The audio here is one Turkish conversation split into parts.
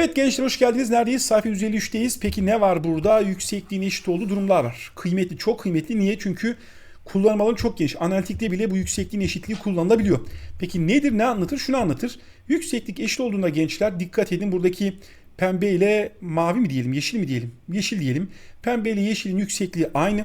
Evet gençler hoş geldiniz. Neredeyiz? Sayfa 153'teyiz. Peki ne var burada? Yüksekliğin eşit olduğu durumlar var. Kıymetli, çok kıymetli. Niye? Çünkü kullanım alanı çok geniş. Analitikte bile bu yüksekliğin eşitliği kullanılabiliyor. Peki nedir, ne anlatır? Şunu anlatır. Yükseklik eşit olduğunda gençler dikkat edin buradaki pembe ile mavi mi diyelim, yeşil mi diyelim? Yeşil diyelim. Pembe ile yeşilin yüksekliği aynı.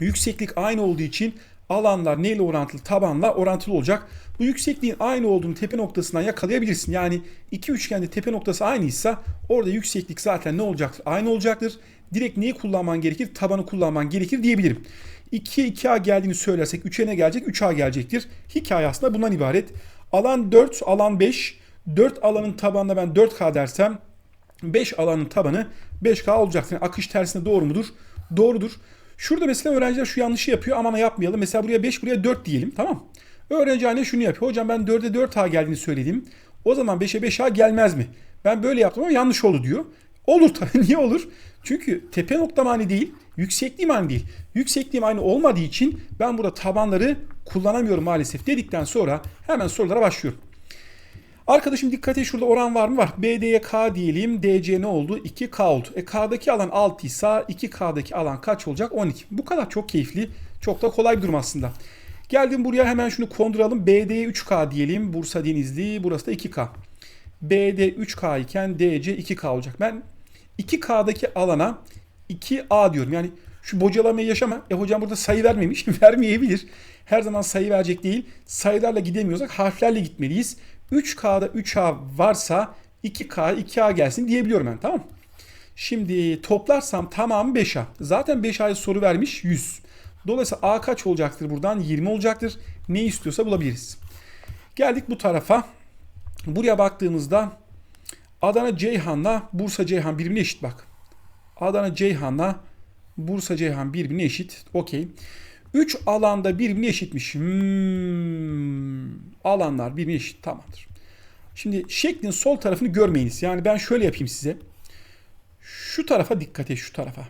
Yükseklik aynı olduğu için alanlar neyle orantılı? Tabanla orantılı olacak. Bu yüksekliğin aynı olduğunu tepe noktasından yakalayabilirsin. Yani iki üçgende tepe noktası aynıysa orada yükseklik zaten ne olacaktır? Aynı olacaktır. Direkt neyi kullanman gerekir? Tabanı kullanman gerekir diyebilirim. 2'ye 2A geldiğini söylersek 3'e ne gelecek? 3A gelecektir. Hikaye aslında bundan ibaret. Alan 4, alan 5. 4 alanın tabanına ben 4K dersem 5 alanın tabanı 5K olacaktır. Yani akış tersine doğru mudur? Doğrudur. Şurada mesela öğrenciler şu yanlışı yapıyor aman yapmayalım. Mesela buraya 5 buraya 4 diyelim tamam Öğrenci anne şunu yapıyor. Hocam ben 4'e 4A geldiğini söyledim. O zaman 5'e 5A gelmez mi? Ben böyle yaptım ama yanlış oldu diyor. Olur tabii. Niye olur? Çünkü tepe noktam aynı değil. Yüksekliğim aynı değil. Yüksekliğim aynı olmadığı için ben burada tabanları kullanamıyorum maalesef dedikten sonra hemen sorulara başlıyorum. Arkadaşım dikkat et şurada oran var mı? Var. BD'ye K diyelim. DC ne oldu? 2K oldu. E K'daki alan 6 ise 2K'daki alan kaç olacak? 12. Bu kadar çok keyifli. Çok da kolay bir durum aslında. Geldim buraya hemen şunu konduralım. BD'ye 3K diyelim. Bursa Denizli. Burası da 2K. BD 3K iken DC 2K olacak. Ben 2K'daki alana 2A diyorum. Yani şu bocalamayı yaşama. E hocam burada sayı vermemiş. Vermeyebilir. Her zaman sayı verecek değil. Sayılarla gidemiyorsak harflerle gitmeliyiz. 3K'da 3A varsa 2K 2A gelsin diyebiliyorum ben tamam Şimdi toplarsam tamamı 5A. Zaten 5A'ya soru vermiş 100. Dolayısıyla A kaç olacaktır buradan? 20 olacaktır. Ne istiyorsa bulabiliriz. Geldik bu tarafa. Buraya baktığımızda Adana Ceyhan'la Bursa Ceyhan birbirine eşit bak. Adana Ceyhan'la Bursa Ceyhan birbirine eşit. Okey. 3 alanda birbirine eşitmiş. Hmm, alanlar birbirine eşit. Tamamdır. Şimdi şeklin sol tarafını görmeyiniz. Yani ben şöyle yapayım size. Şu tarafa dikkat et şu tarafa.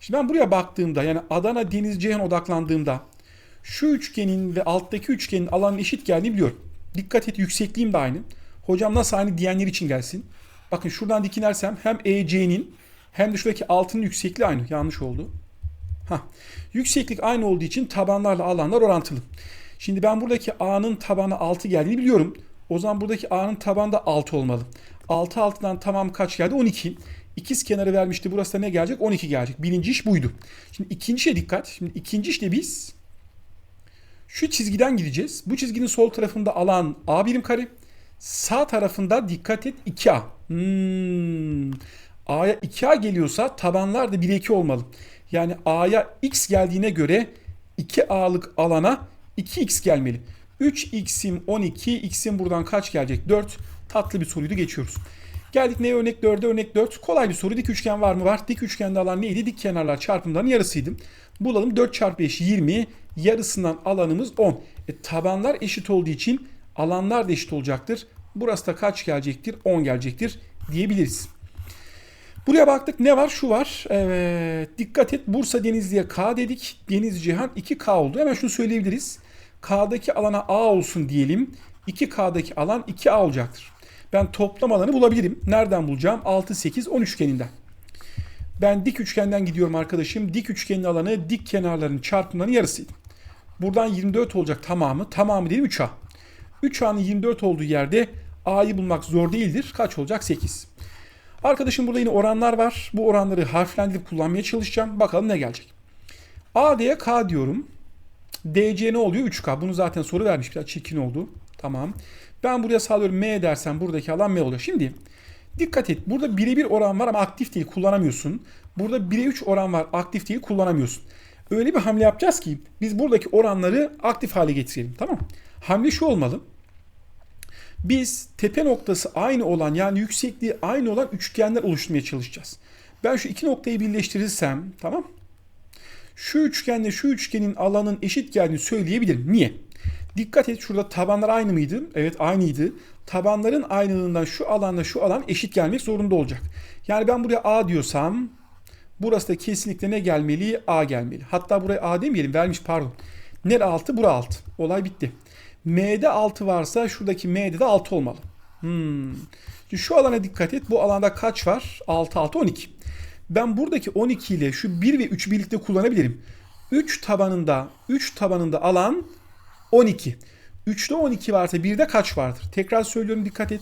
Şimdi ben buraya baktığımda yani Adana Deniz Ceyhan odaklandığımda şu üçgenin ve alttaki üçgenin alanın eşit geldiğini biliyorum. Dikkat et yüksekliğim de aynı. Hocam nasıl aynı diyenler için gelsin. Bakın şuradan dikinersem hem EC'nin hem de şuradaki altının yüksekliği aynı. Yanlış oldu. Hah. Yükseklik aynı olduğu için tabanlarla alanlar orantılı. Şimdi ben buradaki A'nın tabanı 6 geldiğini biliyorum. O zaman buradaki A'nın tabanı da 6 olmalı. 6 altından tamam kaç geldi? 12. İkiz kenarı vermişti. Burası da ne gelecek? 12 gelecek. Birinci iş buydu. Şimdi ikinci işe dikkat. Şimdi ikinci işte biz şu çizgiden gideceğiz. Bu çizginin sol tarafında alan A birim kare. Sağ tarafında dikkat et 2A. Hmm. A'ya 2A geliyorsa tabanlar da 1'e 2 olmalı. Yani A'ya X geldiğine göre 2A'lık alana 2X gelmeli. 3X'im 12, X'im buradan kaç gelecek? 4. Tatlı bir soruydu geçiyoruz. Geldik neye örnek 4'e örnek 4. Kolay bir soru. Dik üçgen var mı? Var. Dik üçgende alan neydi? Dik kenarlar çarpımlarının yarısıydı. Bulalım 4 çarpı 5 20. Yarısından alanımız 10. E, tabanlar eşit olduğu için alanlar da eşit olacaktır. Burası da kaç gelecektir? 10 gelecektir diyebiliriz. Buraya baktık ne var? Şu var. Evet, dikkat et Bursa Denizli'ye K dedik. Deniz Cihan 2K oldu. Hemen şunu söyleyebiliriz. K'daki alana A olsun diyelim. 2K'daki alan 2A olacaktır. Ben toplam alanı bulabilirim. Nereden bulacağım? 6, 8, 10 üçgeninden. Ben dik üçgenden gidiyorum arkadaşım. Dik üçgenin alanı dik kenarların çarpımlarının yarısıydı. Buradan 24 olacak tamamı. Tamamı değil 3A. 3A'nın 24 olduğu yerde A'yı bulmak zor değildir. Kaç olacak? 8. Arkadaşım burada yine oranlar var. Bu oranları harflendirip kullanmaya çalışacağım. Bakalım ne gelecek. A diye K diyorum. DC ne oluyor? 3K. Bunu zaten soru vermiş. Biraz çirkin oldu. Tamam. Ben buraya sağlıyorum M dersem buradaki alan M oluyor. Şimdi dikkat et. Burada birebir oran var ama aktif değil. Kullanamıyorsun. Burada 1'e 3 oran var. Aktif değil. Kullanamıyorsun. Öyle bir hamle yapacağız ki biz buradaki oranları aktif hale getirelim. Tamam Hamle şu olmalı. Biz tepe noktası aynı olan yani yüksekliği aynı olan üçgenler oluşturmaya çalışacağız. Ben şu iki noktayı birleştirirsem tamam şu üçgenle şu üçgenin alanın eşit geldiğini söyleyebilirim. Niye? Dikkat et şurada tabanlar aynı mıydı? Evet aynıydı. Tabanların aynılığından şu alanla şu alan eşit gelmek zorunda olacak. Yani ben buraya A diyorsam burası da kesinlikle ne gelmeli? A gelmeli. Hatta buraya A demeyelim vermiş pardon. Nere 6? Bura 6. Olay bitti. M'de 6 varsa şuradaki M'de de 6 olmalı. Hmm. Şu alana dikkat et. Bu alanda kaç var? 6, 6, 12. Ben buradaki 12 ile şu 1 ve 3 birlikte kullanabilirim. 3 tabanında 3 tabanında alan 12. 3'te 12 varsa 1'de kaç vardır? Tekrar söylüyorum dikkat et.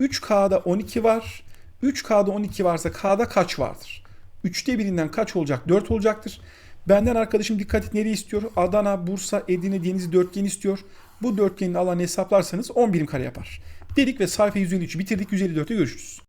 3K'da 12 var. 3K'da 12 varsa K'da kaç vardır? 3'te birinden kaç olacak? 4 olacaktır. Benden arkadaşım dikkat et nereye istiyor? Adana, Bursa, Edirne, Denizli dörtgen istiyor. Bu dörtgenin alanı hesaplarsanız 10 birim kare yapar. Dedik ve sayfa 153'ü bitirdik. 154'te görüşürüz.